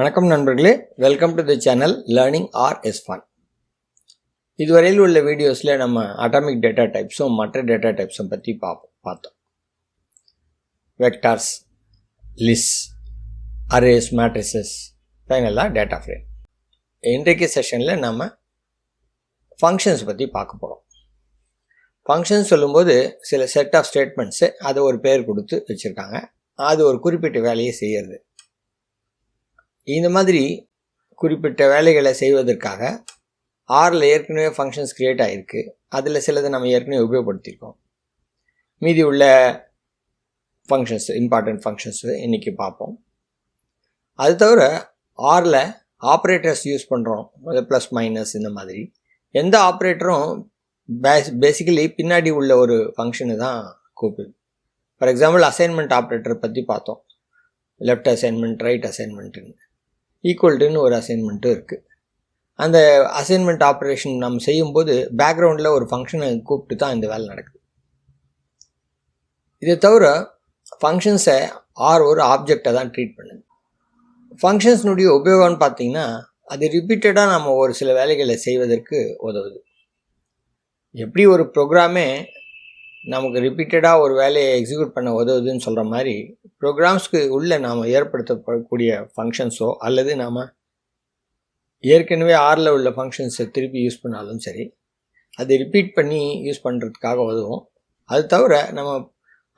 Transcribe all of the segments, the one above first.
வணக்கம் நண்பர்களே. Welcome to the channel learning R S fun இதுவரையில் உள்ள வீடியோஸில் நம்ம அட்டாமிக் டேட்டா டைப்ஸும் மற்ற டேட்டா டைப்ஸும் பற்றி பார்ப்போம் பார்த்தோம். வெக்டார்ஸ் லிஸ் அரேஸ் மேட்ரிசஸ் ஃபைனலாக டேட்டா ஃப்ரேம் இன்றைக்கு செஷனில் நம்ம ஃபங்க்ஷன்ஸ் பற்றி பார்க்க போகிறோம் ஃபங்க்ஷன் சொல்லும்போது சில செட் ஆஃப் ஸ்டேட்மெண்ட்ஸு அதை ஒரு பேர் கொடுத்து வச்சுருக்காங்க. அது ஒரு குறிப்பிட்ட வேலையை செய்கிறது இந்த மாதிரி குறிப்பிட்ட வேலைகளை செய்வதற்காக ஆறில் ஏற்கனவே ஃபங்க்ஷன்ஸ் க்ரியேட் ஆகிருக்கு அதில் சிலதை நம்ம ஏற்கனவே உபயோகப்படுத்தியிருக்கோம். மீதி உள்ள ஃபங்க்ஷன்ஸ் இம்பார்ட்டண்ட் ஃபங்க்ஷன்ஸு இன்றைக்கி பார்ப்போம். அது தவிர ஆறில் ஆப்ரேட்டர்ஸ் யூஸ் பண்ணுறோம் ப்ளஸ் மைனஸ் இந்த மாதிரி. எந்த ஆப்ரேட்டரும் பேஸ் பேசிக்கலி பின்னாடி உள்ள ஒரு ஃபங்க்ஷனு தான் கூப்பிடுது. ஃபார் எக்ஸாம்பிள் அசைன்மெண்ட் ஆப்ரேட்டர் பற்றி பார்த்தோம். லெஃப்ட் அசைன்மெண்ட் ரைட் அசைன்மெண்ட்டுன்னு ஈக்குவல்டுன்னு ஒரு அசைன்மெண்ட்டும் இருக்குது அந்த அசைன்மெண்ட் ஆப்ரேஷன் நம்ம செய்யும்போது பேக்ரவுண்டில் ஒரு ஃபங்க்ஷனை கூப்பிட்டு தான் இந்த வேலை நடக்குது. இதை தவிர ஃபங்க்ஷன்ஸை ஆர் ஒரு ஆப்ஜெக்டை தான் ட்ரீட் பண்ணுது. ஃபங்க்ஷன்ஸ்னுடைய உபயோகம்னு பார்த்தீங்கன்னா அது ரிப்பீட்டடாக நம்ம ஒரு சில வேலைகளை செய்வதற்கு உதவுது. எப்படி ஒரு ப்ரோக்ராமே நமக்கு ரிப்பீட்டடாக ஒரு வேலையை எக்ஸிக்யூட் பண்ண உதவுதுன்னு சொல்கிற மாதிரி ப்ரோக்ராம்ஸ்க்கு உள்ளே நாம் ஏற்படுத்தப்படக்கூடிய ஃபங்க்ஷன்ஸோ அல்லது நாம் ஏற்கனவே ஆறில் உள்ள ஃபங்க்ஷன்ஸை திருப்பி யூஸ் பண்ணாலும் சரி அதை ரிப்பீட் பண்ணி யூஸ் பண்ணுறதுக்காக உதவும். அது தவிர நம்ம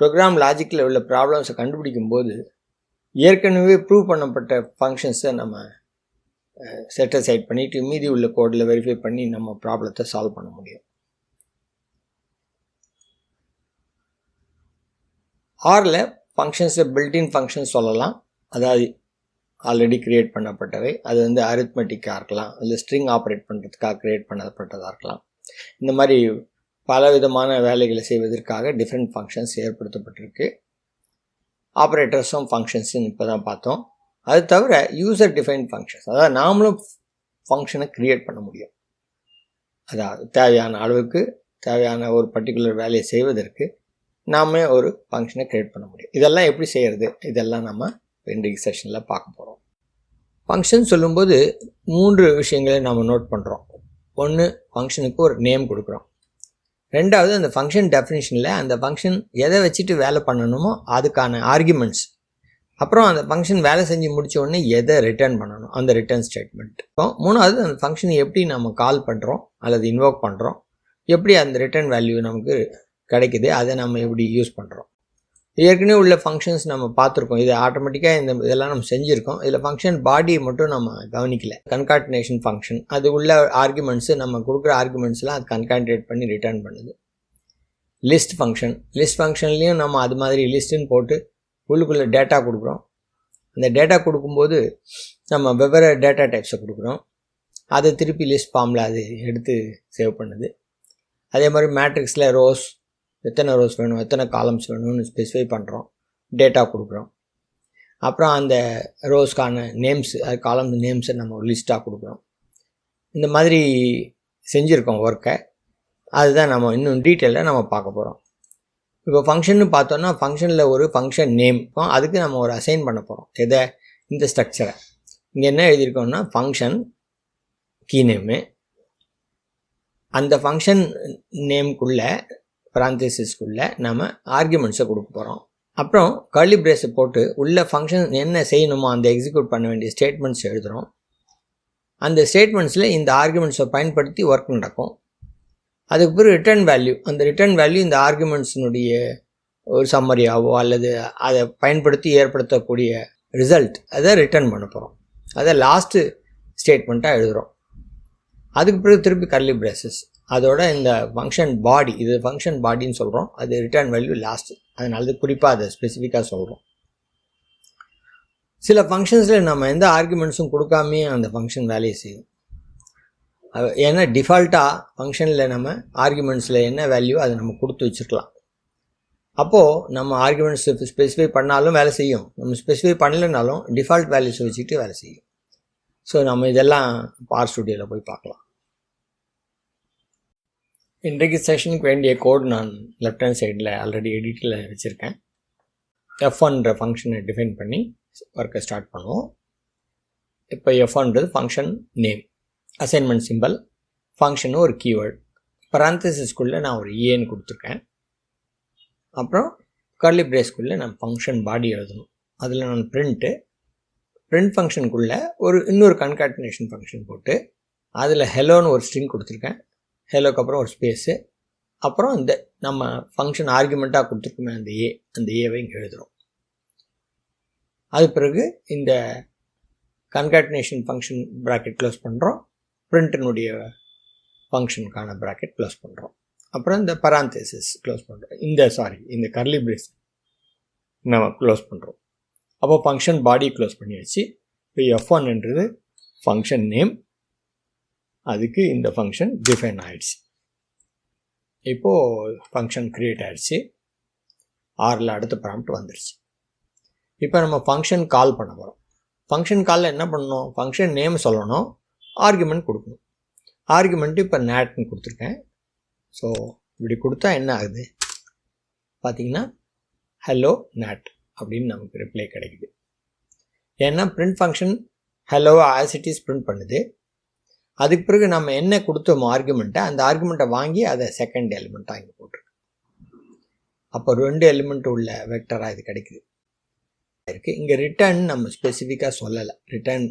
ப்ரோக்ராம் லாஜிக்கில் உள்ள ப்ராப்ளம்ஸை கண்டுபிடிக்கும் போது ஏற்கனவே ப்ரூவ் பண்ணப்பட்ட ஃபங்க்ஷன்ஸை நம்ம செட்டசைட் பண்ணிவிட்டு மீதி உள்ள கோடில் வெரிஃபை பண்ணி நம்ம ப்ராப்ளத்தை சால்வ் பண்ண முடியும். ஆரில் ஃபங்க்ஷன்ஸை பில்டின் ஃபங்க்ஷன்ஸ் சொல்லலாம். அதாவது ஆல்ரெடி க்ரியேட் பண்ணப்பட்டவை. அது வந்து அரித்மெட்டிக்காக இருக்கலாம். இல்லை ஸ்ட்ரிங் ஆப்ரேட் பண்ணுறதுக்காக க்ரியேட் பண்ணப்பட்டதாக இருக்கலாம். இந்த மாதிரி பல விதமான வேலைகளை செய்வதற்காக டிஃப்ரெண்ட் ஃபங்க்ஷன்ஸ் ஏற்படுத்தப்பட்டிருக்கு. ஆப்ரேட்டர்ஸும் ஃபங்க்ஷன்ஸும் இப்போ தான் பார்த்தோம். அது தவிர யூசர் டிஃபைன் ஃபங்க்ஷன்ஸ் அதாவது நாமளும் ஃபங்க்ஷனை க்ரியேட் பண்ண முடியும். அதாவது தேவையான அளவுக்கு தேவையான ஒரு பர்டிகுலர் வேலையை செய்வதற்கு நாம ஒரு ஃபங்க்ஷனை க்ரியேட் பண்ண முடியும். இதெல்லாம் எப்படி செய்கிறது இதெல்லாம் நம்ம ரெண்டு செஷனில் பார்க்க போகிறோம் ஃபங்க்ஷன் சொல்லும்போது மூன்று விஷயங்களை நம்ம நோட் பண்ணுறோம் ஒன்று ஃபங்க்ஷனுக்கு ஒரு நேம் கொடுக்குறோம். ரெண்டாவது அந்த ஃபங்க்ஷன் டெஃபினிஷனில் அந்த ஃபங்க்ஷன் எதை வச்சுட்டு வேலை பண்ணணுமோ அதுக்கான ஆர்குமெண்ட்ஸ் அப்புறம் அந்த ஃபங்க்ஷன் வேலை செஞ்சு முடித்த உடனே எதை ரிட்டர்ன் பண்ணணும்? அந்த ரிட்டர்ன் ஸ்டேட்மெண்ட் இப்போ மூணாவது அந்த ஃபங்க்ஷனை எப்படி நம்ம கால் பண்ணுறோம் அல்லது இன்வோக் பண்ணுறோம் எப்படி அந்த ரிட்டர்ன் வேல்யூ நமக்கு கிடைக்குது அதை நம்ம எப்படி யூஸ் பண்ணுறோம் ஏற்கனவே உள்ள ஃபங்க்ஷன்ஸ் நம்ம பார்த்துருக்கோம். இது ஆட்டோமேட்டிக்காக இந்த இதெல்லாம் நம்ம செஞ்சுருக்கோம். இதில் ஃபங்க்ஷன் பாடியை மட்டும் நம்ம கவனிக்கல. கன்காட்டினேஷன் ஃபங்க்ஷன் அது உள்ள ஆர்குமெண்ட்ஸு நம்ம கொடுக்குற ஆர்குமெண்ட்ஸ்லாம் அது கன்கான்டேட் பண்ணி ரிட்டர்ன் பண்ணுது. லிஸ்ட் ஃபங்க்ஷன் லிஸ்ட் ஃபங்க்ஷன்லேயும் நம்ம அது மாதிரி லிஸ்ட்டுன்னு போட்டு உள்ளுக்குள்ளே டேட்டா கொடுக்குறோம். அந்த டேட்டா கொடுக்கும்போது நம்ம வெவ்வேறு டேட்டா டைப்ஸை கொடுக்குறோம். அதை திருப்பி லிஸ்ட் ஃபார்மில் அது எடுத்து சேவ் பண்ணுது. அதே மாதிரி மேட்ரிக்ஸில் ரோஸ் எத்தனை ரோஸ் வேணும் எத்தனை காலம்ஸ் வேணும்னு ஸ்பெசிஃபை பண்ணுறோம் டேட்டா கொடுக்குறோம். அப்புறம் அந்த ரோஸ்க்கான நேம்ஸ் அது காலம் நேம்ஸை நம்ம ஒரு லிஸ்ட்டாக கொடுக்குறோம். இந்த மாதிரி செஞ்சுருக்கோம் ஒர்க்கை அதுதான் நம்ம இன்னும் டீட்டெயிலாக நம்ம பார்க்க போகிறோம் இப்போ ஃபங்க்ஷன் பார்த்தோன்னா ஃபங்க்ஷனில் ஒரு ஃபங்க்ஷன் நேம் அதுக்கு நம்ம ஒரு அசைன் பண்ண போகிறோம் எதை? இந்த ஸ்ட்ரக்சரை இங்கே என்ன எழுதியிருக்கோம்னா ஃபங்க்ஷன் கீ நேமு அந்த ஃபங்க்ஷன் நேம்குள்ளே பிராந்தசிஸ்குள்ளே நம்ம ஆர்குமெண்ட்ஸை கொடுக்க போகிறோம் அப்புறம் கர்லி பிரேஸை போட்டு உள்ள ஃபங்க்ஷன் என்ன செய்யணுமோ அந்த எக்ஸிக்யூட் பண்ண வேண்டிய ஸ்டேட்மெண்ட்ஸ் எழுதுகிறோம் அந்த ஸ்டேட்மெண்ட்ஸில் இந்த ஆர்குமெண்ட்ஸை பயன்படுத்தி ஒர்க் நடக்கும். அதுக்கு பிறகு ரிட்டர்ன் வேல்யூ அந்த ரிட்டர்ன் வேல்யூ இந்த ஆர்குமெண்ட்ஸினுடைய ஒரு சம்மரியாவோ அல்லது அதை பயன்படுத்தி ஏற்படுத்தக்கூடிய ரிசல்ட் அதை ரிட்டர்ன் பண்ண போகிறோம் அதை லாஸ்ட்டு ஸ்டேட்மெண்ட்டாக எழுதுகிறோம் அதுக்கு பிறகு திருப்பி கர்லி பிரேசஸ் அதோட இந்த ஃபங்க்ஷன் பாடி இது ஃபங்க்ஷன் பாடின்னு சொல்கிறோம் அது ரிட்டர்ன் வேல்யூ லாஸ்ட்டு அதனால அது குறிப்பாக அதை ஸ்பெசிஃபிக்காக சொல்கிறோம் சில ஃபங்க்ஷன்ஸில் நம்ம எந்த ஆர்குமெண்ட்ஸும் கொடுக்காமே அந்த ஃபங்க்ஷன் வேலையை செய்யும். ஏன்னா டிஃபால்ட்டாக ஃபங்க்ஷனில் நம்ம ஆர்குமெண்ட்ஸில் என்ன வேல்யூ அதை நம்ம கொடுத்து வச்சுருக்கலாம். அப்போது நம்ம ஆர்குமெண்ட்ஸ் ஸ்பெசிஃபை பண்ணாலும் வேலை செய்யும். நம்ம ஸ்பெசிஃபை பண்ணலைனாலும் டிஃபால்ட் வேல்யூஸை வச்சுக்கிட்டு வேலை செய்யும். ஸோ நம்ம இதெல்லாம் பார் ஸ்டுடியோவில் போய் பார்க்கலாம். இன்றைக்கு செஷனுக்கு வேண்டிய கோட் நான் லெஃப்ட் ஹேண்ட் சைடில் ஆல்ரெடி எடிட்டில் வச்சுருக்கேன். எஃப் ஒன்ற ஃபங்க்ஷனை டிஃபைன் பண்ணி ஒர்க்கை ஸ்டார்ட் பண்ணுவோம். இப்போ எஃப்ன்றது function name assignment simple function ஒரு கீவேர்டு பராந்தசிஸ்குள்ளே நான் ஒரு ஏன்னு கொடுத்துருக்கேன். அப்புறம் கர்லி பிரேஸ்குள்ளே நான் ஃபங்க்ஷன் பாடி எழுதணும். அதில் நான் பிரிண்ட்டு பிரிண்ட் ஃபங்க்ஷனுக்குள்ளே ஒரு இன்னொரு கன்காட்டினேஷன் ஃபங்க்ஷன் போட்டு அதில் ஹெலோன்னு ஒரு ஸ்ட்ரிங் கொடுத்துருக்கேன். ஹெலோக்கு அப்புறம் ஒரு ஸ்பேஸு அப்புறம் இந்த நம்ம ஃபங்க்ஷன் ஆர்குமெண்ட்டாக கொடுத்துருக்குமே அந்த ஏ அந்த ஏவை இங்கே எழுதுகிறோம் அது பிறகு இந்த கன்காட்டினேஷன் ஃபங்க்ஷன் ப்ராக்கெட் க்ளோஸ் பண்ணுறோம் பிரிண்ட்டினுடைய ஃபங்க்ஷனுக்கான ப்ராக்கெட் க்ளோஸ் பண்ணுறோம் அப்புறம் இந்த பராந்தேசிஸ் க்ளோஸ் பண்ணுறோம் இந்த சாரி இந்த கர்லி பிரேஸ் நம்ம க்ளோஸ் பண்ணுறோம் அப்போ ஃபங்க்ஷன் பாடி க்ளோஸ் பண்ணியாச்சு. இப்போ எஃப் ஒன்ன்றது ஃபங்க்ஷன் நேம் அதுக்கு இந்த ஃபங்க்ஷன் டிஃபைன் ஆயிடுச்சு. இப்போது ஃபங்க்ஷன் க்ரியேட் ஆயிடுச்சு. ஆறில் அடுத்த ப்ராம்ப்ட் வந்துடுச்சு இப்போ நம்ம ஃபங்க்ஷன் கால் பண்ண போகிறோம் ஃபங்க்ஷன் காலில் என்ன பண்ணணும்? ஃபங்க்ஷன் நேம் சொல்லணும். ஆர்குமெண்ட் கொடுக்கணும். ஆர்குமெண்ட்டு இப்போ நேட்னு கொடுத்துருக்கேன். ஸோ இப்படி கொடுத்தா என்ன ஆகுது? பார்த்தீங்கன்னா ஹலோ நேட் அப்படின்னு நமக்கு ரிப்ளை கிடைக்குது. ஏன்னா print function hello as it is print பண்ணுது. அதுக்கு பிறகு நம்ம என்ன கொடுத்தோமோ ஆர்குமெண்ட்டை அந்த ஆர்குமெண்ட்டை வாங்கி அதை செகண்ட் எலிமெண்ட்டாக இங்கே போட்டிருக்கு. அப்போ ரெண்டு எலிமெண்ட் உள்ள வெக்டராக இது கிடைக்குது. இருக்குது இங்கே ரிட்டர்ன் நம்ம ஸ்பெசிஃபிக்காக சொல்லலை. ரிட்டர்ன்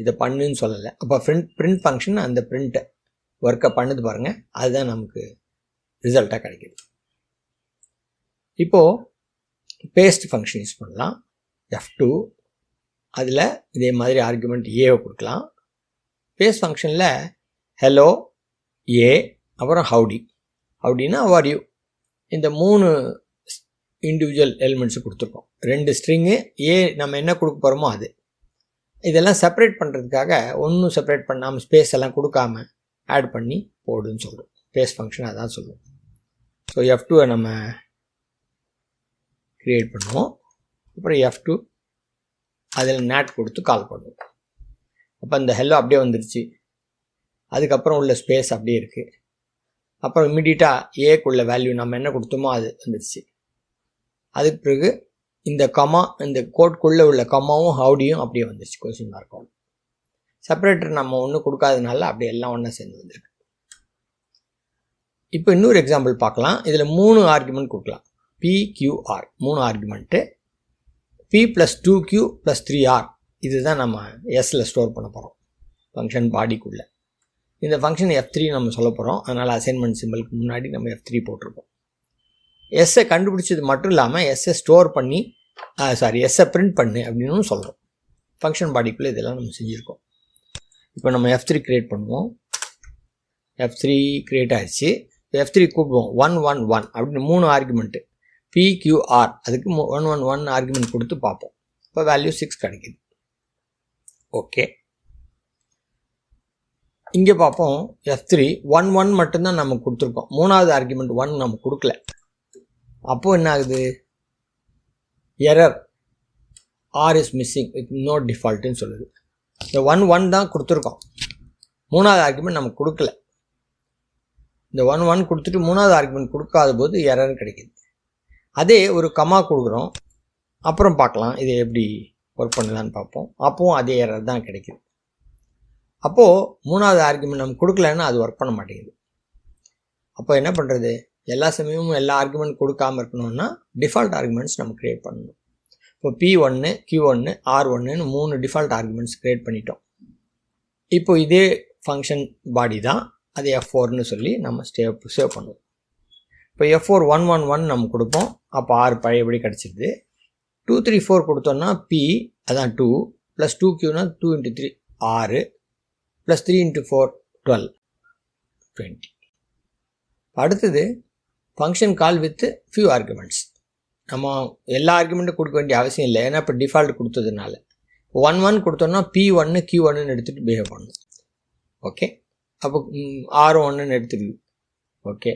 இதை பண்ணுன்னு சொல்லலை. அப்போ பிரிண்ட் பிரிண்ட் ஃபங்க்ஷன் அந்த பிரிண்ட்டை ஒர்க்கை பண்ணுது பாருங்கள் அதுதான் நமக்கு ரிசல்ட்டாக கிடைக்கிது. இப்போது பேஸ்ட் ஃபங்க்ஷன் யூஸ் பண்ணலாம். எஃப் டூ அதில் இதே மாதிரி ஆர்குமெண்ட் ஏவை கொடுக்கலாம். பேஸ்ட் ஃபங்க்ஷனில் ஹலோ ஏ அப்புறம் ஹவுடி ஹவுடினா அவர் யூ இந்த மூணு இண்டிவிஜுவல் எலிமெண்ட்ஸு கொடுத்துருக்கோம். ரெண்டு ஸ்ட்ரிங்கு ஏ நம்ம என்ன கொடுக்க போகிறோமோ அது. இதெல்லாம் செப்பரேட் பண்ணுறதுக்காக ஒன்றும் செப்பரேட் பண்ணாமல் ஸ்பேஸ் எல்லாம் கொடுக்காம ஆட் பண்ணி போடுன்னு சொல்கிறோம் பேஸ் ஃபங்க்ஷன் அதான் சொல்லுவோம் ஸோ எஃப் டூவை நம்ம க்ரியேட் பண்ணுவோம். அப்புறம் எஃப் டூ அதில் நேட் கொடுத்து கால் பண்ணுவோம். அப்போ இந்த ஹெல்லோ அப்படியே வந்துருச்சு. அதுக்கப்புறம் உள்ள ஸ்பேஸ் அப்படியே இருக்குது அப்புறம் இம்மிடியட்டாக ஏக்குள்ள வேல்யூ நம்ம என்ன கொடுத்தோமோ அது வந்துடுச்சு அதுக்கு பிறகு இந்த கமா இந்த கோட்குள்ளே உள்ள கமாவும் ஹவுடியும் அப்படியே வந்துருச்சு கொஸ்டின் மார்க்கும் செப்பரேட்டர் நம்ம ஒன்றும் கொடுக்காதனால அப்படியே எல்லாம் ஒன்றா சேர்ந்து வந்திருக்கு. இப்போ இன்னொரு எக்ஸாம்பிள் பார்க்கலாம். இதில் மூணு ஆர்குமெண்ட் கொடுக்கலாம். பிக்யூஆர் மூணு argument P plus two Q plus three R இதுதான் நம்ம எஸ்ஸில் ஸ்டோர் பண்ண போகிறோம் ஃபங்க்ஷன் பாடிக்குள்ளே இந்த ஃபங்க்ஷன் எஃப் த்ரீ நம்ம சொல்ல போகிறோம் அதனால் அசைன்மெண்ட் சிம்பிளுக்கு முன்னாடி நம்ம எஃப் த்ரீ போட்டிருக்கோம். எஸ்ஸை கண்டுபிடிச்சது மட்டும் இல்லாமல் எஸ்ஸை ஸ்டோர் பண்ணி சாரி எஸ்ஸை பிரிண்ட் பண்ணு அப்படின்னு சொல்கிறோம் ஃபங்க்ஷன் பாடிக்குள்ளே இதெல்லாம் நம்ம செஞ்சுருக்கோம். இப்போ நம்ம எஃப் த்ரீ க்ரியேட் பண்ணுவோம். எஃப் த்ரீ க்ரியேட் ஆகிடுச்சு எஃப் த்ரீ கூப்பிடுவோம். ஒன் ஒன் ஒன் அப்படின்னு மூணு ஆர்குமெண்ட்டு பிக்யூஆர் அதுக்கு ஒன் ஒன் ஒன் ஆர்குமெண்ட் கொடுத்து பார்ப்போம். இப்போ வேல்யூ சிக்ஸ் கிடைக்கிது. ஓகே. இங்கே பார்ப்போம் எஃப் த்ரீ ஒன் ஒன் மட்டும்தான் நம்ம கொடுத்துருக்கோம். மூணாவது ஆர்குமெண்ட் ஒன் நம்ம கொடுக்கல. அப்போது என்ன ஆகுது? Error R is missing with no டிஃபால்ட்டுன்னு சொல்லுது. இந்த ஒன் ஒன் தான் கொடுத்துருக்கோம். மூணாவது ஆர்குமெண்ட் நமக்கு கொடுக்கல. இந்த ஒன் ஒன் கொடுத்துட்டு மூணாவது ஆர்குமெண்ட் கொடுக்காத போது எரர் கிடைக்கிது. அதே ஒரு கமா கொடுக்குறோம். அப்புறம் பார்க்கலாம் இது எப்படி? ஒர்க் பண்ணலான்னு பார்ப்போம். அப்போவும் அதே எரர் தான் கிடைக்குது. அப்போது மூணாவது ஆர்குமெண்ட் நம்ம கொடுக்கலன்னா அது ஒர்க் பண்ண மாட்டேங்குது. அப்போ என்ன பண்ணுறது எல்லா சமயமும் எல்லா ஆர்குமெண்ட் கொடுக்காமல் இருக்கணும்னா டிஃபால்ட் ஆர்குமெண்ட்ஸ் நம்ம க்ரியேட் பண்ணணும். இப்போ பி ஒன்று கியூ ஒன்று ஆர் ஒன்றுன்னு மூணு டிஃபால்ட் ஆர்குமெண்ட்ஸ் க்ரியேட் பண்ணிட்டோம். இப்போ இதே ஃபங்க்ஷன் பாடி தான் அது எஃப் ஃபோர்னு சொல்லி நம்ம ஸ்டே சேவ் பண்ணுவோம். இப்போ F four one one one நம்ம கொடுப்போம். அப்போ ஆறு பழையபடி கிடச்சிருது? டூ த்ரீ ஃபோர் கொடுத்தோன்னா பி அதான் டூ ப்ளஸ் டூ கியூனா டூ இன்ட்டு த்ரீ ஆறு plus three into four twelve twenty அடுத்தது function call with few arguments நம்ம எல்லா ஆர்குமெண்ட்டும் கொடுக்க வேண்டிய அவசியம் இல்லை ஏன்னா இப்போ டிஃபால்ட் கொடுத்ததுனால. ஒன் ஒன் கொடுத்தோன்னா பி ஒன்று கியூ ஒன்றுன்னு எடுத்துகிட்டு பிஹேவ் பண்ணணும். ஓகே அப்போ ஆர் ஒன்றுன்னு எடுத்துக்குது ஓகே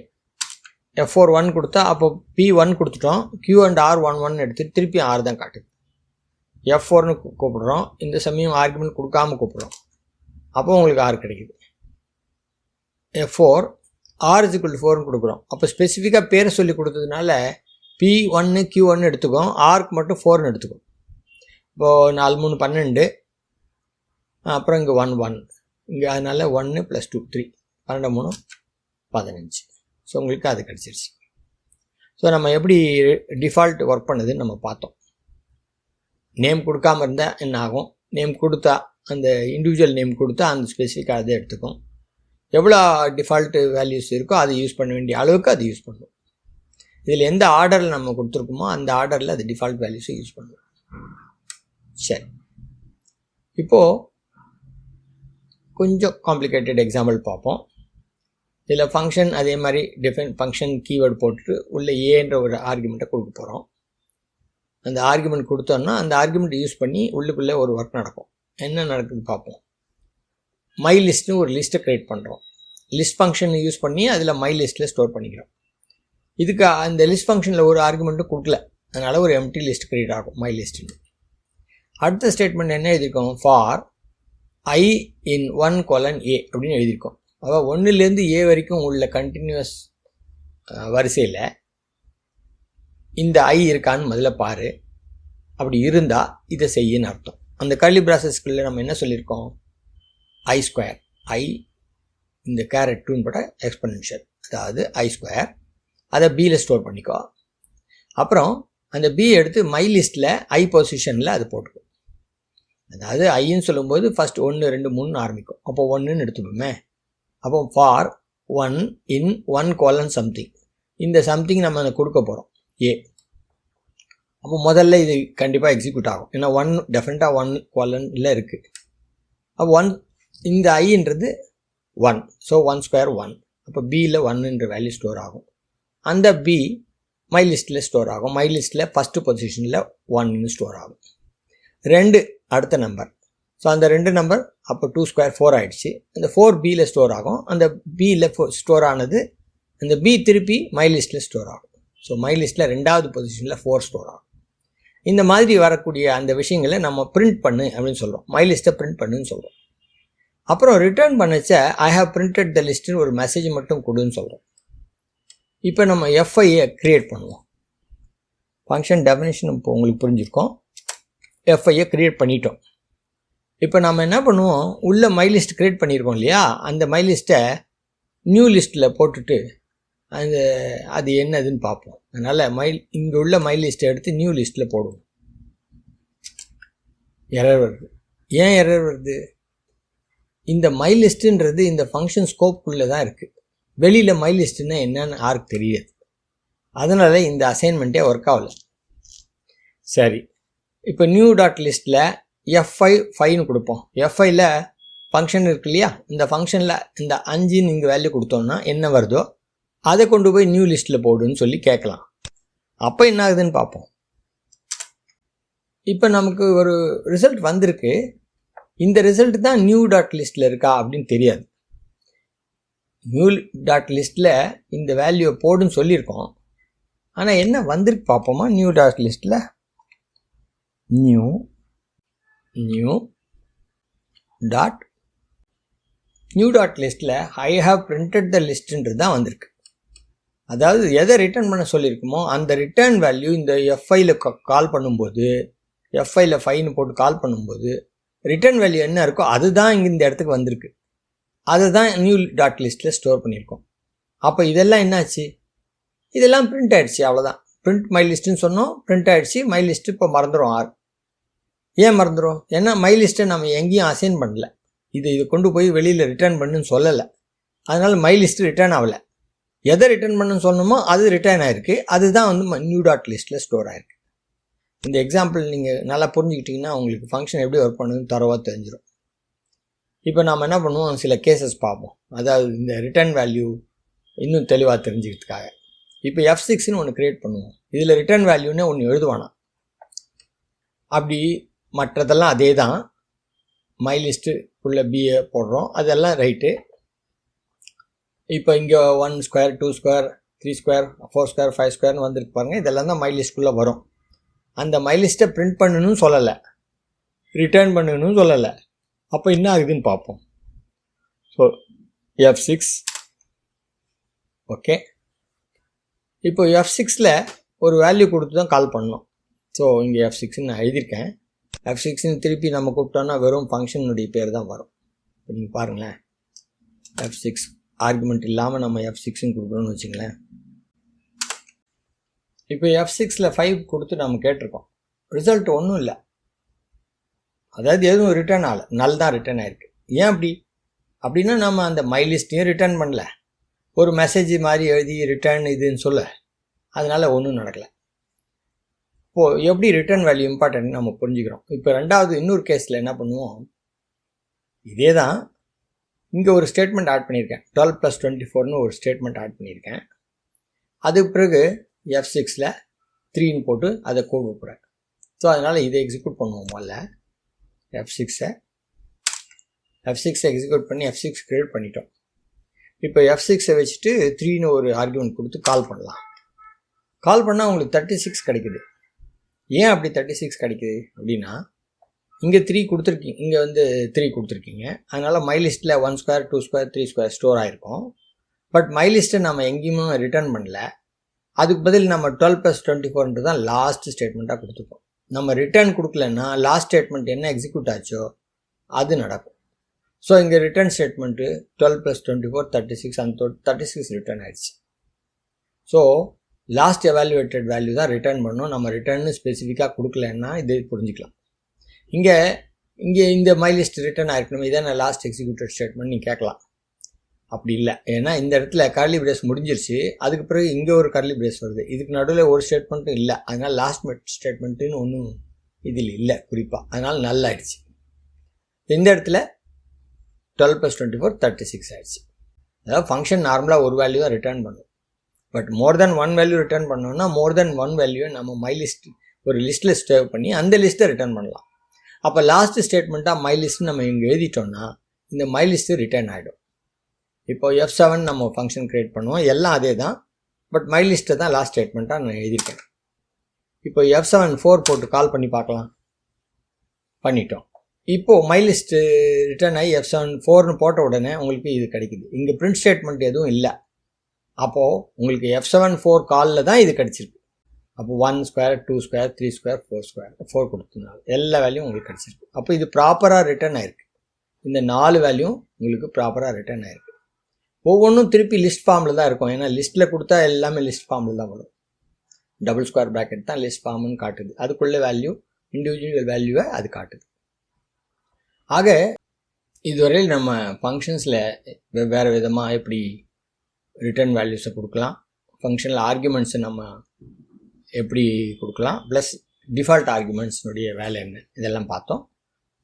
எஃப் ஃபோர் ஒன் கொடுத்தா அப்போ பி ஒன் கொடுத்துட்டோம். Q and R one one எடுத்து திருப்பி ஆர் தான் காட்டுது எஃப் ஃபோர்னு கூப்பிடுறோம். இந்த சமயம் ஆர்குமெண்ட் கொடுக்காம கூப்பிடுறோம். அப்போ உங்களுக்கு ஆர் கிடைக்குது. எஃப் ஃபோர் ஆர் இக்குவல் ஃபோர்னு கொடுக்குறோம். அப்போ ஸ்பெசிஃபிக்காக பேரை சொல்லி கொடுத்ததுனால பி ஒன்று கியூ ஒன்று எடுத்துக்கோம். ஆர்க்கு மட்டும் ஃபோர்னு எடுத்துக்கும். இப்போது நாலு மூணு பன்னெண்டு. அப்புறம் இங்கே ஒன் ஒன் இங்கே அதனால் ஒன்று ப்ளஸ் டூ த்ரீ பன்னெண்டு மூணு பதினஞ்சு. ஸோ உங்களுக்கு அது கிடச்சிருச்சு. ஸோ நம்ம எப்படி டிஃபால்ட் ஒர்க் பண்ணுதுன்னு நம்ம பார்த்தோம். நேம் கொடுக்காம இருந்தால் என்ன ஆகும்? நேம் கொடுத்தா அந்த இண்டிவிஜுவல் நேம் கொடுத்தா அந்த ஸ்பெசிஃபிக்காக அதை எடுத்துக்கும். எவ்வளோ டிஃபால்ட்டு வேல்யூஸ் இருக்கோ அதை யூஸ் பண்ண வேண்டிய அளவுக்கு அது யூஸ் பண்ணும். இதில் எந்த ஆர்டரில் நம்ம கொடுத்துருக்கோமோ அந்த ஆர்டரில் அது டிஃபால்ட் வேல்யூஸை யூஸ் பண்ணும். சரி. இப்போது கொஞ்சம் காம்ப்ளிகேட்டட் எக்ஸாம்பிள் பார்ப்போம். இதில் ஃபங்க்ஷன் அதே மாதிரி டிஃபைன் ஃபங்க்ஷன் கீவேர்டு போட்டுட்டு உள்ளே ஏன்ற ஒரு ஆர்குமெண்ட்டை கொடுக்க போகிறோம் அந்த ஆர்குமெண்ட் கொடுத்தோன்னா அந்த ஆர்குமெண்ட் யூஸ் பண்ணி உள்ளுக்குள்ளே ஒரு ஒர்க் நடக்கும். என்ன நடக்குது பார்ப்போம். மை லிஸ்ட்னு ஒரு லிஸ்ட்டை க்ரியேட் பண்ணுறோம் லிஸ்ட் ஃபங்க்ஷன் யூஸ் பண்ணி அதில் மை லிஸ்ட்டில் ஸ்டோர் பண்ணிக்கிறோம். இதுக்கு அந்த லிஸ்ட் ஃபங்க்ஷனில் ஒரு ஆர்குமெண்ட்டும் கொடுக்கல. அதனால் ஒரு எம்டி லிஸ்ட் க்ரியேட் ஆகும் மை லிஸ்ட்டுன்னு அடுத்த ஸ்டேட்மெண்ட் என்ன எழுதியிருக்கோம்? For I in one colon A அப்படின்னு எழுதியிருக்கோம். அவள் ஒன்றுலேருந்து ஏ வரைக்கும் உள்ள கண்டினியூஸ் வரிசையில் இந்த ஐ இருக்கான்னு முதல்ல பாரு. அப்படி இருந்தால் இதை செய்யன்னு அர்த்தம். அந்த கர்லி ப்ராசஸ்க்குள்ளே நம்ம என்ன சொல்லியிருக்கோம்? ஐ ஸ்கொயர் ஐ இந்த கேரட் டூன்னு போட்ட எக்ஸ்பனன்ஷியல் அதாவது ஐ ஸ்கொயர் அதை பியில் ஸ்டோர் பண்ணிக்கோ. அப்புறம் அந்த பி எடுத்து மை லிஸ்ட்டில் ஐ பொசிஷனில் அது போட்டுக்கும் அதாவது ஐன்னு சொல்லும்போது ஃபஸ்ட் ஒன்று ரெண்டு மூணு ஆரம்பிக்கும். அப்போ ஒன்றுன்னு எடுத்துப்போமே அப்போ for one in one colon something இந்த சம்திங் நம்ம கொடுக்க போகிறோம் ஏ அப்போ முதல்ல இது கண்டிப்பாக எக்ஸிக்யூட் ஆகும். ஏன்னா ஒன் டெஃபினட்டாக ஒன் கோலனில் இருக்குது அப்போ ஒன் இந்த ஐன்றது one so one square one அப்போ பியில் ஒன்னுன்ற வேல்யூ ஸ்டோர் ஆகும். அந்த பி மை லிஸ்ட்டில் ஸ்டோர் ஆகும். மை லிஸ்ட்டில் ஃபஸ்ட்டு பொசிஷனில் ஒன்னு ஸ்டோர் ஆகும். ரெண்டு அடுத்த நம்பர் ஸோ அந்த ரெண்டு நம்பர் அப்போ டூ ஸ்கொயர் ஃபோர் ஆகிடுச்சு அந்த ஃபோர் பியில் ஸ்டோர் ஆகும். அந்த பியில் ஸ்டோர் ஆனது அந்த பி திருப்பி மை லிஸ்ட்டில் ஸ்டோர் ஆகும். ஸோ மை லிஸ்ட்டில் ரெண்டாவது பொசிஷனில் ஃபோர் ஸ்டோர் ஆகும். இந்த மாதிரி வரக்கூடிய அந்த விஷயங்களை நம்ம பிரிண்ட் பண்ணு அப்படின்னு சொல்கிறோம் மை லிஸ்ட்டை பிரிண்ட் பண்ணுன்னு சொல்கிறோம் அப்புறம் ரிட்டர்ன் பண்ணச்ச ஐ ஹவ் பிரிண்டட் த லிஸ்ட்டுன்னு ஒரு மெசேஜ் மட்டும் கொடுன்னு சொல்கிறோம் இப்போ நம்ம எஃப்ஐயை க்ரியேட் பண்ணுவோம். ஃபங்க்ஷன் டெஃபினேஷன் இப்போ உங்களுக்கு புரிஞ்சிருக்கோம். எஃப்ஐயை க்ரியேட் பண்ணிட்டோம். இப்போ நம்ம என்ன பண்ணுவோம்? உள்ள மை லிஸ்ட் க்ரியேட் பண்ணியிருக்கோம் இல்லையா? அந்த மை லிஸ்ட்டை நியூ லிஸ்ட்டில் போட்டுட்டு அந்த அது என்னதுன்னு பார்ப்போம். அதனால் மை இங்கே உள்ள மை லிஸ்ட்டை எடுத்து நியூ லிஸ்ட்டில் போடுவோம். எரர் வருது. ஏன் எரர் வருது? இந்த மை லிஸ்ட்டுன்றது இந்த ஃபங்க்ஷன் ஸ்கோப்புக்குள்ளே தான் இருக்குது வெளியில் மை லிஸ்ட்டுன்னா என்னன்னு யாருக்கு தெரியாது. அதனால் இந்த அசைன்மெண்ட்டே ஒர்க் ஆகலை. சரி. இப்போ நியூ டாட் லிஸ்ட்டில் எஃப்ஐ ஃபைவ்னு கொடுப்போம். எஃப்ஐயில் ஃபங்க்ஷன் இருக்கு இல்லையா? இந்த ஃபங்க்ஷனில் இந்த அஞ்சுன்னு இங்கே வேல்யூ கொடுத்தோம்னா என்ன வருதோ அதை கொண்டு போய் நியூ லிஸ்ட்டில் போடுன்னு சொல்லி கேட்கலாம். அப்போ என்ன ஆகுதுன்னு பார்ப்போம். இப்போ நமக்கு ஒரு ரிசல்ட் வந்திருக்கு. இந்த ரிசல்ட் தான் நியூ டாட் லிஸ்ட்டில் இருக்கா அப்படின்னு தெரியாது. நியூ டாட் லிஸ்ட்டில் இந்த வேல்யூவை போடுன்னு சொல்லியிருக்கோம். ஆனால் என்ன வந்திருக்கு பார்ப்போமா? நியூ டாட் லிஸ்ட்டில் new new dot new dot லிஸ்ட்டில் ஐ ஹாவ் பிரிண்டட் த லிஸ்ட்டுன்றது தான் வந்திருக்கு. அதாவது எதை ரிட்டர்ன் பண்ண சொல்லியிருக்குமோ அந்த ரிட்டர்ன் வேல்யூ இந்த எஃப்ஐயில் கால் பண்ணும்போது எஃப்ஐயில் ஃபைன்னு போட்டு கால் பண்ணும்போது ரிட்டர்ன் வேல்யூ என்ன இருக்கோ அதுதான் இங்கே இந்த இடத்துக்கு வந்திருக்கு. அதை தான் நியூ டாட் லிஸ்ட்டில் ஸ்டோர் பண்ணியிருக்கோம். அப்போ இதெல்லாம் என்னாச்சு? இதெல்லாம் பிரிண்ட் ஆகிடுச்சு அவ்வளோதான் பிரிண்ட் மை லிஸ்ட்டுன்னு சொன்னோம் பிரிண்ட் ஆகிடுச்சு மை லிஸ்ட்டு இப்போ மறந்துடும் ஆர் ஏன் மறந்துடும் ஏன்னா மைலிஸ்ட்டை நம்ம எங்கேயும் அசைன் பண்ணல. இது இதை கொண்டு போய் வெளியில் ரிட்டர்ன் பண்ணுன்னு சொல்லலை. அதனால் மைலிஸ்ட்டு ரிட்டர்ன் ஆகலை. எதை ரிட்டர்ன் பண்ணுன்னு சொன்னோமோ அது ரிட்டர்ன் ஆகிருக்கு அதுதான் வந்து நியூ டாட் லிஸ்ட்டில் ஸ்டோர் ஆகிருக்கு இந்த எக்ஸாம்பிள் நீங்கள் நல்லா புரிஞ்சுக்கிட்டிங்கன்னா உங்களுக்கு ஃபங்க்ஷன் எப்படி ஒர்க் பண்ணுன்னு தரவாக தெரிஞ்சிடும் இப்போ நாம் என்ன பண்ணுவோம்? சில கேசஸ் பார்ப்போம். அதாவது இந்த ரிட்டர்ன் வேல்யூ இன்னும் தெளிவாக தெரிஞ்சுக்கிறதுக்காக. இப்போ எஃப் சிக்ஸ்னு ஒன்று க்ரியேட் பண்ணுவோம். இதில் ரிட்டர்ன் வேல்யூன்னு ஒன்று எழுதுவானா அப்படி மற்றதெல்லாம் அதே தான் மை உள்ள பிஏ போடுறோம். அதெல்லாம் ரைட்டு. இப்போ இங்கே one square two square three square four square five ஸ்கொயர்னு வந்துருக்கு பாருங்கள் இதெல்லாம் தான் மைலிஸ்ட்குள்ளே வரும். அந்த மை லிஸ்ட்டை பிரிண்ட் பண்ணணும்னு சொல்லலை. ரிட்டர்ன் பண்ணணும்னு சொல்லலை. அப்போ என்ன ஆகுதுன்னு பார்ப்போம். ஸோ எஃப் சிக்ஸ் ஓகே இப்போ எஃப் சிக்ஸில் ஒரு வேல்யூ கொடுத்து தான் கால் பண்ணோம். ஸோ இங்கே எஃப் சிக்ஸ்னு நான் எழுதியிருக்கேன். எஃப் சிக்ஸ்னு திருப்பி நம்ம கூப்பிட்டோன்னா வெறும் ஃபங்க்ஷனுடைய பேர் தான் வரும். இப்போ நீங்கள் பாருங்களேன். எஃப் சிக்ஸ் ஆர்குமெண்ட் இல்லாமல் நம்ம எஃப் சிக்ஸ்ன்னு கொடுக்குறோன்னு வச்சுங்களேன். இப்போ எஃப் சிக்ஸில் ஃபைவ் கொடுத்து நம்ம கேட்டிருக்கோம். ரிசல்ட் ஒன்றும் இல்லை. அதாவது எதுவும் ரிட்டர்ன் ஆகலை. நல் தான் ரிட்டர்ன் ஆயிருக்கு. ஏன் அப்படி? அப்படின்னா நம்ம அந்த மை லிஸ்ட்டையும் ரிட்டர்ன் பண்ணல. ஒரு மெசேஜ் மாதிரி எழுதி ரிட்டர்ன் இதுன்னு சொல்ல. அதனால் ஒன்றும் நடக்கலை. இப்போது எப்படி ரிட்டர்ன் வேல்யூ இம்பார்ட்டன்ட் நம்ம புரிஞ்சுக்கிறோம். இப்போ ரெண்டாவது இன்னொரு கேஸில் என்ன பண்ணுவோம்? இதே தான் இங்கே ஒரு ஸ்டேட்மெண்ட் ஆட் பண்ணியிருக்கேன். டுவெல் ப்ளஸ் டுவெண்ட்டி ஃபோர்னு ஒரு ஸ்டேட்மெண்ட் ஆட் பண்ணியிருக்கேன். அதுக்கு பிறகு எஃப் சிக்ஸில் த்ரீன்னு போட்டு அதை கோட் வைக்கிறேன் ஸோ அதனால் இதை எக்ஸிக்யூட் பண்ணுவோம் முதல்ல. எஃப் சிக்ஸை எஃப் சிக்ஸை எக்ஸிக்யூட் பண்ணி எஃப் சிக்ஸ் க்ரியேட் பண்ணிட்டோம். இப்போ எஃப் சிக்ஸை வச்சுட்டு த்ரீன்னு ஒரு ஆர்குமெண்ட் கொடுத்து கால் பண்ணலாம். கால் பண்ணால் உங்களுக்கு தேர்ட்டி சிக்ஸ் கிடைக்குது. ஏன் அப்படி தேர்ட்டி சிக்ஸ் கிடைக்குது அப்படின்னா இங்கே த்ரீ கொடுத்துருக்கீங்க இங்கே வந்து த்ரீ கொடுத்துருக்கீங்க. அதனால் மை லிஸ்ட்டில் one square two square three square store ஆகிருக்கும் பட் மை லிஸ்ட்டை நம்ம எங்கேயுமே ரிட்டர்ன் பண்ணல. அதுக்கு பதில் நம்ம டுவெல் ப்ளஸ் டுவெண்ட்டி ஃபோர்ன்றது தான் லாஸ்ட் ஸ்டேட்மெண்ட்டாக கொடுத்துருக்கோம். நம்ம ரிட்டர்ன் கொடுக்கலன்னா லாஸ்ட் ஸ்டேட்மெண்ட் என்ன எக்ஸிக்யூட் ஆச்சோ அது நடக்கும். ஸோ இங்கே return statement twelve plus twenty four thirty six அந்த தேர்ட்டி சிக்ஸ் ரிட்டர்ன் ஆயிடுச்சு. ஸோ லாஸ்ட் எவாலுவேட்டட் வேல்யூ தான் ரிட்டர்ன் பண்ணணும். நம்ம ரிட்டர்னு ஸ்பெசிஃபிக்காக கொடுக்கலன்னா இது புரிஞ்சிக்கலாம். இங்கே இங்கே இந்த மைலிஸ்ட் ரிட்டர்ன் ஆயிருக்கணும் இதான் லாஸ்ட் எக்ஸிக்யூட்டட் ஸ்டேட்மெண்ட் நீ கேட்கலாம். அப்படி இல்லை. ஏன்னா இந்த இடத்துல கர்லி பிரேஸ் முடிஞ்சிருச்சு. அதுக்கு பிறகு இங்கே ஒரு கர்லி பிரேஸ் வருது. இதுக்கு நடுவில் ஒரு ஸ்டேட்மெண்ட்டும் இல்லை. அதனால் லாஸ்ட் ஸ்டேட்மெண்ட்டுன்னு ஒன்றும் இதில் இல்லை குறிப்பாக அதனால் நல்லா ஆயிடுச்சு இந்த இடத்துல twelve plus twenty four thirty six ஆயிடுச்சு. அதாவது ஃபங்க்ஷன் நார்மலாக ஒரு வேல்யூ தான் ரிட்டர்ன் பண்ணும். But more than one value return பண்ணோம்னா மோர் தென் ஒன் வேல்யூ நம்ம மை லிஸ்ட் ஒரு லிஸ்ட்டில் ஸ்டேவ் பண்ணி அந்த லிஸ்ட்டை ரிட்டர்ன் பண்ணலாம். அப்போ லாஸ்ட் ஸ்டேட்மெண்ட்டாக மை லிஸ்ட் நம்ம இங்கே எழுதிட்டோம்னா இந்த மை லிஸ்ட்டு ரிட்டர்ன் ஆகிடும் இப்போ எஃப் செவன் நம்ம ஃபங்க்ஷன் க்ரியேட் பண்ணுவோம் எல்லாம் அதே தான் பட் மை லிஸ்ட்டை தான் லாஸ்ட் ஸ்டேட்மெண்ட்டாக நான் எழுதியிருக்கேன். இப்போ எஃப் செவன் ஃபோர் போட்டு கால் பண்ணி பார்க்கலாம். பண்ணிட்டோம். இப்போது மை லிஸ்ட்டு ரிட்டர்ன் ஆகி எஃப் செவன் ஃபோர்னு போட்ட உடனே உங்களுக்கு இது கிடைக்குது. இங்கே பிரிண்ட் ஸ்டேட்மெண்ட் எதுவும் இல்லை. அப்போது உங்களுக்கு எஃப் செவன் ஃபோர் காலில் தான் இது கிடச்சிருக்கு. அப்போ one square two square three square four square four கொடுத்துருந்தாங்க எல்லா வேல்யூம் உங்களுக்கு கிடச்சிருக்கு. அப்போ இது ப்ராப்பராக ரிட்டர்ன் ஆயிருக்கு. இந்த நாலு வேல்யூம் உங்களுக்கு ப்ராப்பராக ரிட்டர்ன் ஆயிருக்கு. ஒவ்வொன்றும் திருப்பி லிஸ்ட் ஃபார்மில் தான் இருக்கும். ஏன்னா லிஸ்ட்டில் கொடுத்தா எல்லாமே லிஸ்ட் ஃபார்மில் தான் வரும். டபுள் ஸ்கொயர் ப்ராக்கெட் தான் லிஸ்ட் ஃபார்ம்னு காட்டுது. அதுக்குள்ளே வேல்யூ இண்டிவிஜுவல் வேல்யூவை அது காட்டுது. ஆக இதுவரையில் நம்ம ஃபங்க்ஷன்ஸில் வெவ்வேறு விதமாக எப்படி ரிட்டர்ன் வேல்யூஸை கொடுக்கலாம். ஃபங்க்ஷனில் ஆர்குமெண்ட்ஸை நம்ம எப்படி கொடுக்கலாம்? ப்ளஸ் டிஃபால்ட் ஆர்குமெண்ட்ஸ்னுடைய வேலை என்ன? இதெல்லாம் பார்த்தோம்.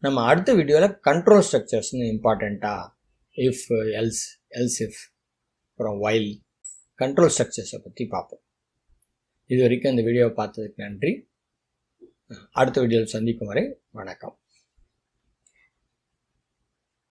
நம்ம அடுத்த வீடியோவில் கண்ட்ரோல் ஸ்ட்ரக்சர்ஸ்னு இம்பார்ட்டண்ட்டாக இஃப் எல்ஸ் எல்ஸ் இஃப் அப்புறம் வைல் கண்ட்ரோல் ஸ்ட்ரக்சர்ஸை பற்றி பார்ப்போம். இது வரைக்கும் இந்த வீடியோவை பார்த்ததுக்கு நன்றி. அடுத்த வீடியோவில் சந்திக்கும் வரை வணக்கம்.